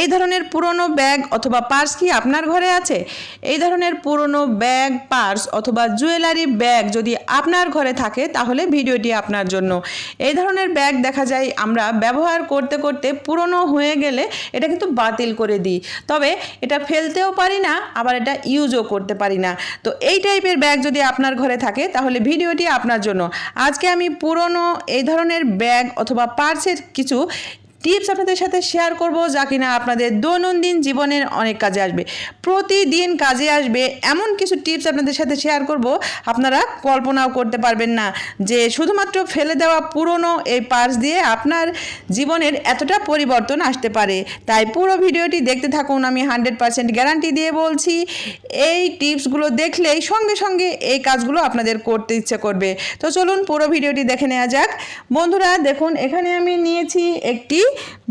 এই ধরনের পুরনো ব্যাগ অথবা পার্স কি আপনার ঘরে আছে? এই ধরনের পুরনো ব্যাগ, পার্স অথবা জুয়েলারি ব্যাগ যদি আপনার ঘরে থাকে, তাহলে ভিডিওটি আপনার জন্য। এই ধরনের ব্যাগ দেখা যায় আমরা ব্যবহার করতে করতে পুরনো হয়ে গেলে এটা কিন্তু বাতিল করে দিই। তবে এটা ফেলতেও পারি না, আবার এটা ইউজও করতে পারি না। তো এই টাইপের ব্যাগ যদি আপনার ঘরে থাকে, তাহলে ভিডিওটি আপনার জন্য। আজকে আমি পুরনো এই ধরনের ব্যাগ অথবা পার্সের কিছু টিপস আপনাদের সাথে শেয়ার করব যা কিনা আপনাদের দৈনন্দিন জীবনের অনেক কাজে আসবে। প্রতিদিন কাজে আসবে এমন কিছু টিপস আপনাদের সাথে শেয়ার করব, আপনারা কল্পনাও করতে পারবেন না যে শুধুমাত্র ফেলে দেওয়া পুরনো এই পার্স দিয়ে আপনার জীবনের এতটা পরিবর্তন আসতে পারে। তাই পুরো ভিডিওটি দেখতে থাকুন, আমি হান্ড্রেড পার্সেন্ট গ্যারান্টি দিয়ে বলছি, এই টিপসগুলো দেখলেই সঙ্গে সঙ্গে এই কাজগুলো আপনাদের করতে ইচ্ছে করবে। তো চলুন পুরো ভিডিওটি দেখে নেওয়া যাক। বন্ধুরা, দেখুন, এখানে আমি নিয়েছি একটি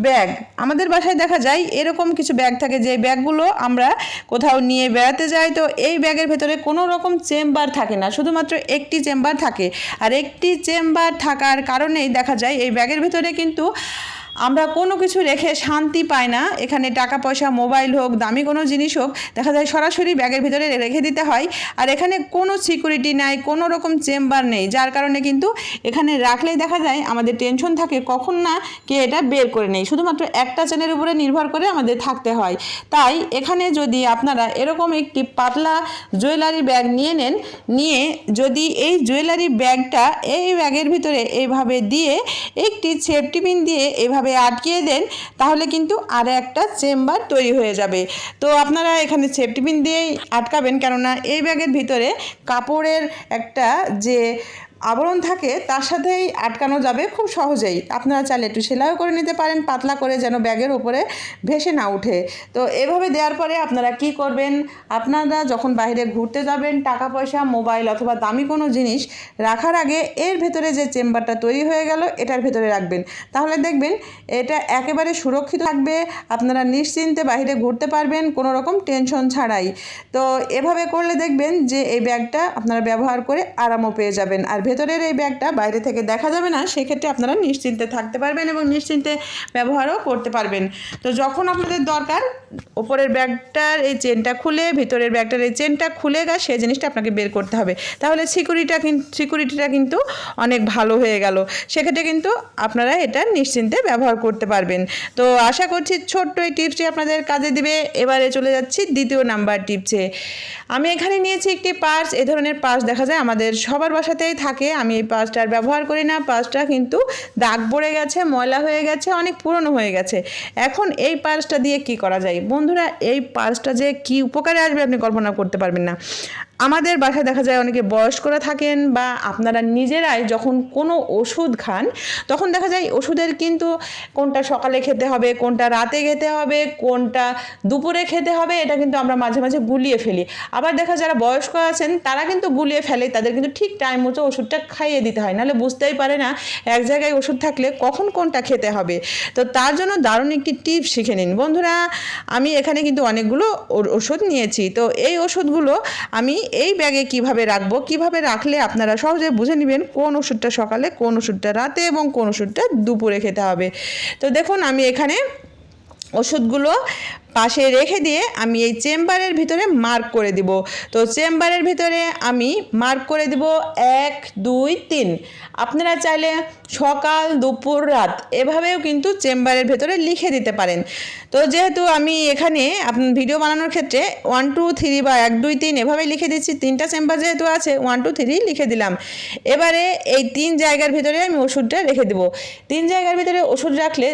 ব্যাগ। আমাদের বাসায় দেখা যায় এরকম কিছু ব্যাগ থাকে যে ব্যাগগুলো আমরা কোথাও নিয়ে বেড়াতে যাই, তো এই ব্যাগের ভেতরে কোনো রকম চেম্বার থাকে না, শুধুমাত্র একটি চেম্বার থাকে। আর একটি চেম্বার থাকার কারণেই দেখা যায় এই ব্যাগের ভেতরে কিন্তু আমরা কোনো কিছু রেখে শান্তি পাই না। এখানে টাকা পয়সা, মোবাইল হোক, দামি কোনো জিনিস হোক, দেখা যায় সরাসরি ব্যাগের ভিতরে রেখে দিতে হয়। আর এখানে কোনো সিকিউরিটি নাই, কোনো রকম চেম্বার নেই, যার কারণে কিন্তু এখানে রাখলেই দেখা যায় আমাদের টেনশন থাকে কখন না কে এটা বের করে নেই শুধুমাত্র একটা চেনের উপরে নির্ভর করে আমাদের থাকতে হয়। তাই এখানে যদি আপনারা এরকম একটি পাতলা জুয়েলারি ব্যাগ নিয়ে নেন, নিয়ে যদি এই জুয়েলারি ব্যাগটা এই ব্যাগের ভিতরে এইভাবে দিয়ে একটি সেফটি পিন দিয়ে এভাবে আটকিয়ে দেন, তাহলে কিন্তু আর একটা চেম্বার তৈরি হয়ে যাবে। তো আপনারা এখানে সেফটি পিন দিয়েই আটকাবেন, কেননা এই ব্যাগের ভিতরে কাপড়ের একটা যে আবরণ থাকে, তার সাথেই আটকানো যাবে খুব সহজেই। আপনারা চাইলে একটু সেলাইও করে নিতে পারেন, পাতলা করে যেন ব্যাগের উপরে ভেসে না উঠে তো এভাবে দেওয়ার পরে আপনারা কি করবেন? আপনারা যখন বাইরে ঘুরতে যাবেন টাকা পয়সা মোবাইল অথবা দামি কোনো জিনিস রাখার আগে এর ভেতরে যে চেম্বারটা তৈরি হয়ে গেল, এটার ভেতরে রাখবেন। তাহলে দেখবেন এটা একেবারে সুরক্ষিত থাকবে, আপনারা নিশ্চিন্তে বাইরে ঘুরতে পারবেন, কোনো রকম টেনশন ছাড়াই। তো এভাবে করলে দেখবেন যে এই ব্যাগটা আপনারা ব্যবহার করে আরামও পেয়ে যাবেন। আর ভেতরের এই ব্যাগটা বাইরে থেকে দেখা যাবে না, সেক্ষেত্রে আপনারা নিশ্চিন্তে থাকতে পারবেন এবং নিশ্চিন্তে ব্যবহারও করতে পারবেন। তো যখন আপনাদের দরকার, ওপরের ব্যাগটার এই চেনটা খুলে, ভিতরের ব্যাগটার এই চেনটা খুলে গা সেই জিনিসটা আপনাকে বের করতে হবে। তাহলে সিকিউরিটিটা কিন্তু সিকিউরিটিটা কিন্তু অনেক ভালো হয়ে গেল। সেক্ষেত্রে কিন্তু আপনারা এটা নিশ্চিন্তে ব্যবহার করতে পারবেন। তো আশা করছি ছোট্ট এই টিপসটি আপনাদের কাজে দিবে। এবারে চলে যাচ্ছি দ্বিতীয় নাম্বার টিপসে। আমি এখানে নিয়েছি একটি পার্স, এ ধরনের পার্স দেখা যায় আমাদের সবার বাসাতেই থাকে। আমি এই পার্সটা আর ব্যবহার করি না, পাঁচটা কিন্তু দাগ পড়ে গেছে, ময়লা হয়ে গেছে, অনেক পুরনো হয়ে গেছে। এখন এই পাঁচটা দিয়ে কি করা যায়? বন্ধুরা, এই পাঁচটা যে কি উপকারে আসবে আপনি কল্পনা করতে পারবেন না। আমাদের বাসায় দেখা যায় অনেকে বয়স্করা থাকেন বা আপনারা নিজেরাই যখন কোনো ওষুধ খান, তখন দেখা যায় ওষুধের কিন্তু কোনটা সকালে খেতে হবে, কোনটা রাতে খেতে হবে, কোনটা দুপুরে খেতে হবে, এটা কিন্তু আমরা মাঝে মাঝে গুলিয়ে ফেলি। আবার দেখা যারা বয়স্ক আছেন, তারা কিন্তু গুলিয়ে ফেলে, তাদের কিন্তু ঠিক টাইম মতো ওষুধটা খাইয়ে দিতে হয়। নাহলে বুঝতেই পারে না এক জায়গায় ওষুধ থাকলে কখন কোনটা খেতে হবে। তো তার জন্য দারুণ একটি টিপ শিখে নিন। বন্ধুরা, আমি এখানে কিন্তু অনেকগুলো ওষুধ নিয়েছি। তো এই ওষুধগুলো আমি এই ব্যাগে কীভাবে রাখব, কীভাবে রাখলে আপনারা সহজে বুঝে নেবেন কোন ওষুধটা সকালে, কোন ওষুধটা রাতে এবং কোন ওষুধটা দুপুরে খেতে হবে। তো দেখুন, আমি এখানে ওষুধগুলো পাশে রেখে দিয়ে আমি এই চেম্বারের ভিতরে মার্ক করে দিব। তো চেম্বারের ভিতরে আমি মার্ক করে দিব এক, দুই, তিন। আপনারা চাইলে সকাল, দুপুর, রাত এভাবেও কিন্তু চেম্বারের ভেতরে লিখে দিতে পারেন। তো যেহেতু আমি এখানে আপনার ভিডিও বানানোর ক্ষেত্রে ওয়ান টু থ্রি বা এক, দুই, তিন এভাবে লিখে দিচ্ছি, তিনটা চেম্বার যেহেতু আছে ওয়ান টু থ্রি লিখে দিলাম। এবারে এই তিন জায়গার ভিতরে আমি ওষুধটা রেখে দেবো। তিন জায়গার ভিতরে ওষুধ রাখলে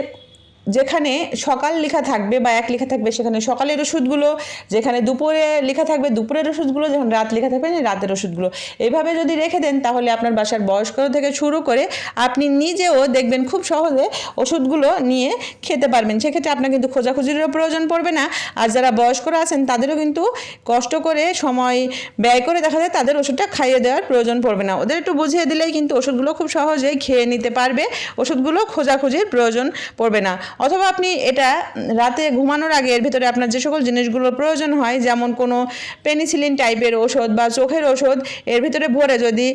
যেখানে সকাল লেখা থাকবে বা এক লেখা থাকবে সেখানে সকালের ওষুধগুলো, যেখানে দুপুরে লেখা থাকবে দুপুরের ওষুধগুলো, যখন রাত লেখা থাকবে রাতের ওষুধগুলো। এভাবে যদি রেখে দেন তাহলে আপনার বাসার বয়স্ক থেকে শুরু করে আপনি নিজেও দেখবেন খুব সহজে ওষুধগুলো নিয়ে খেতে পারবেন। সেক্ষেত্রে আপনার কিন্তু খোঁজাখুঁজিরও প্রয়োজন পড়বে না। আর যারা বয়স্করা আছেন তাদেরও কিন্তু কষ্ট করে সময় ব্যয় করে দেখা যায় তাদের ওষুধটা খাইয়ে দেওয়ার প্রয়োজন পড়বে না। ওদের একটু বুঝিয়ে দিলেই কিন্তু ওষুধগুলো খুব সহজেই খেয়ে নিতে পারবে। ওষুধগুলো খোঁজাখুঁজির প্রয়োজন পড়বে না। অথবা আপনি এটা রাতে ঘুমানোর আগে এর ভিতরে আপনার যে সকল জিনিসগুলো প্রয়োজন হয়, যেমন কোনো পেনিসিলিন টাইপের ওষুধ বা চোখের ওষুধ এর ভিতরে ভরে যদি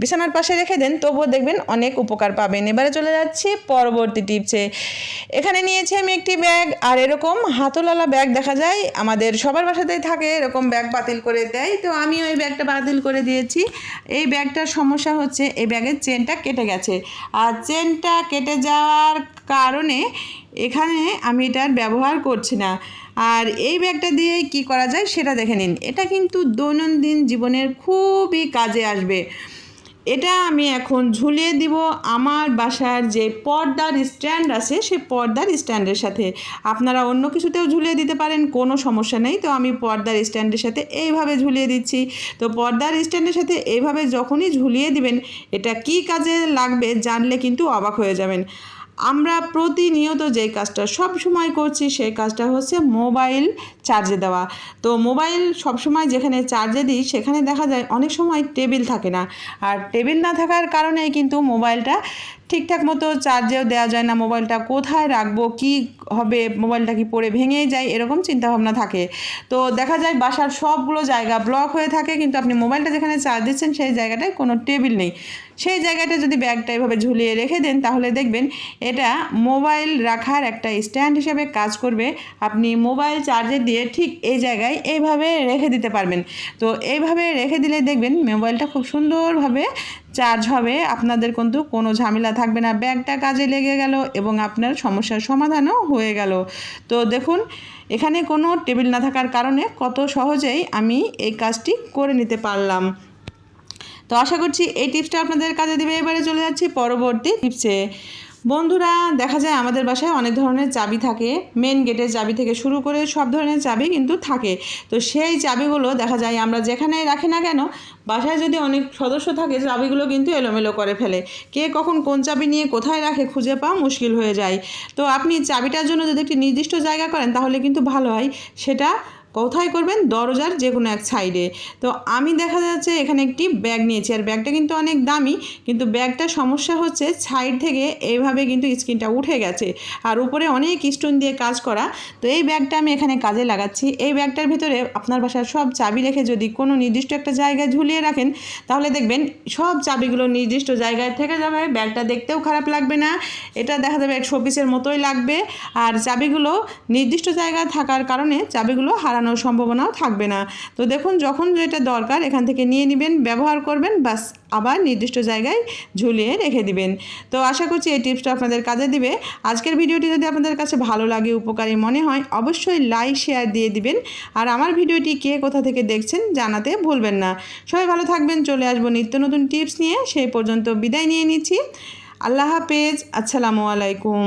বিছানার পাশে রেখে দেন, তবুও দেখবেন অনেক উপকার পাবেন। এবারে চলে যাচ্ছি পরবর্তী টিপসে। এখানে নিয়েছি আমি একটি ব্যাগ, আর এরকম হাতলওয়ালা ব্যাগ দেখা যায়, আমাদের সবার বাসাতেই থাকে, এরকম ব্যাগ বাতিল করে দেয়। তো আমি ওই ব্যাগটা বাতিল করে দিয়েছি। এই ব্যাগটার সমস্যা হচ্ছে, এই ব্যাগের চেনটা কেটে গেছে। আর চেনটা কেটে যাওয়ার কারণে এখানে আমি এটার ব্যবহার করছি না। আর এই ব্যাগটা দিয়ে কি করা যায় সেটা দেখে নিন। এটা কিন্তু দৈনন্দিন জীবনের খুবই কাজে আসবে। এটা আমি এখন ঝুলিয়ে দিব আমার বাসার যে পর্দার স্ট্যান্ড আছে, সে পর্দার স্ট্যান্ডের সাথে। আপনারা অন্য কিছুতেও ঝুলিয়ে দিতে পারেন, কোনো সমস্যা নেই। তো আমি পর্দার স্ট্যান্ডের সাথে এইভাবে ঝুলিয়ে দিচ্ছি। তো পর্দার স্ট্যান্ডের সাথে এইভাবে যখনই ঝুলিয়ে দিবেন, এটা কি কাজে লাগবে জানলে কিন্তু অবাক হয়ে যাবেন। আমরা প্রতিনিয়ত যে কাজটা সব সময় করছি সেই কাজটা হচ্ছে মোবাইল চার্জে দেওয়া। তো মোবাইল সব সময় যেখানে চার্জে দিই, সেখানে দেখা যায় অনেক সময় টেবিল থাকে না। আর টেবিল না থাকার কারণেই কিন্তু মোবাইলটা ঠিকঠাক মতো চার্জেও দেওয়া যায় না। মোবাইলটা কোথায় রাখব, কি হবে মোবাইলটা কি পড়ে ভেঙেই যায়, এরকম চিন্তাভাবনা থাকে। তো দেখা যায় বাসার সবগুলো জায়গা ব্লক হয়ে থাকে, কিন্তু আপনি মোবাইলটা যেখানে চার্জ দিচ্ছেন, সেই জায়গাটায় কোনো টেবিল নেই। সেই জায়গাটা যদি ব্যাগটা এভাবে ঝুলিয়ে রেখে দেন, তাহলে দেখবেন এটা মোবাইল রাখার একটা স্ট্যান্ড হিসেবে কাজ করবে। আপনি মোবাইল চার্জে দিয়ে ঠিক এই জায়গায় এইভাবে রেখে দিতে পারবেন। তো এইভাবে রেখে দিলে দেখবেন মোবাইলটা খুব সুন্দরভাবে চার্জ হবে। আপনাদের কিন্তু কোনো ঝামেলা থাকবে না। ব্যাগটা কাজে লেগে গেল এবং আপনার সমস্যার সমাধানও হয়ে গেল। তো দেখুন, এখানে কোনো টেবিল না থাকার কারণে কত সহজেই আমি এই কাজটি করে নিতে পারলাম। তো আশা করছি এই টিপসটা আপনাদের কাজে দেবে। এবারে চলে যাচ্ছি পরবর্তী টিপসে। বন্ধুরা, দেখা যায় আমাদের বাসায় অনেক ধরনের চাবি থাকে। মেন গেটের চাবি থেকে শুরু করে সব ধরনের চাবি কিন্তু থাকে। তো সেই চাবিগুলো দেখা যায় আমরা যেখানে রাখি না কেন, বাসায় যদি অনেক সদস্য থাকে, চাবিগুলো কিন্তু এলোমেলো করে ফেলে। কে কখন কোন চাবি নিয়ে কোথায় রাখে খুঁজে পাওয়া মুশকিল হয়ে যায়। তো আপনি চাবিটার জন্য যদি একটি নির্দিষ্ট জায়গা করেন, তাহলে কিন্তু ভালো হয়। সেটা কোথায় করবেন? দরজার যে কোনো এক সাইডে। তো আমি দেখা যাচ্ছে এখানে একটি ব্যাগ নিয়েছি। আর ব্যাগটা কিন্তু অনেক দামি, কিন্তু ব্যাগটার সমস্যা হচ্ছে সাইড থেকে এইভাবে কিন্তু স্ক্রিনটা উঠে গেছে। আর উপরে অনেক স্টোন দিয়ে কাজ করা। তো এই ব্যাগটা আমি এখানে কাজে লাগাচ্ছি। এই ব্যাগটার ভিতরে আপনার বাসার সব চাবি রেখে যদি কোনো নির্দিষ্ট একটা জায়গায় ঝুলিয়ে রাখেন, তাহলে দেখবেন সব চাবিগুলো নির্দিষ্ট জায়গায় থেকে যাবে। ব্যাগটা দেখতেও খারাপ লাগবে না। এটা দেখা যাবে এক শোপিসের মতোই লাগবে। আর চাবিগুলো নির্দিষ্ট জায়গায় থাকার কারণে চাবিগুলো হারানোর সম্ভাবনাও থাকবে না। তো দেখুন, যখন যেটা দরকার, এখান থেকে নিয়ে নেবেন, ব্যবহার করবেন বাস আবার নির্দিষ্ট জায়গায় ঝুলিয়ে রেখে দিবেন। তো আশা করছি এই টিপসটা আপনাদের কাজে দিবে। আজকের ভিডিওটি যদি আপনাদের কাছে ভালো লাগে, উপকারী মনে হয়, অবশ্যই লাইক, শেয়ার দিয়ে দিবেন। আর আমার ভিডিওটি কে কোথা থেকে দেখছেন জানাতে ভুলবেন না। সবাই ভালো থাকবেন, চলে আসব নিত্য নতুন টিপস নিয়ে। সেই পর্যন্ত বিদায় নিয়ে নিচ্ছি। আল্লাহ হাফেজ, আসসালামু আলাইকুম।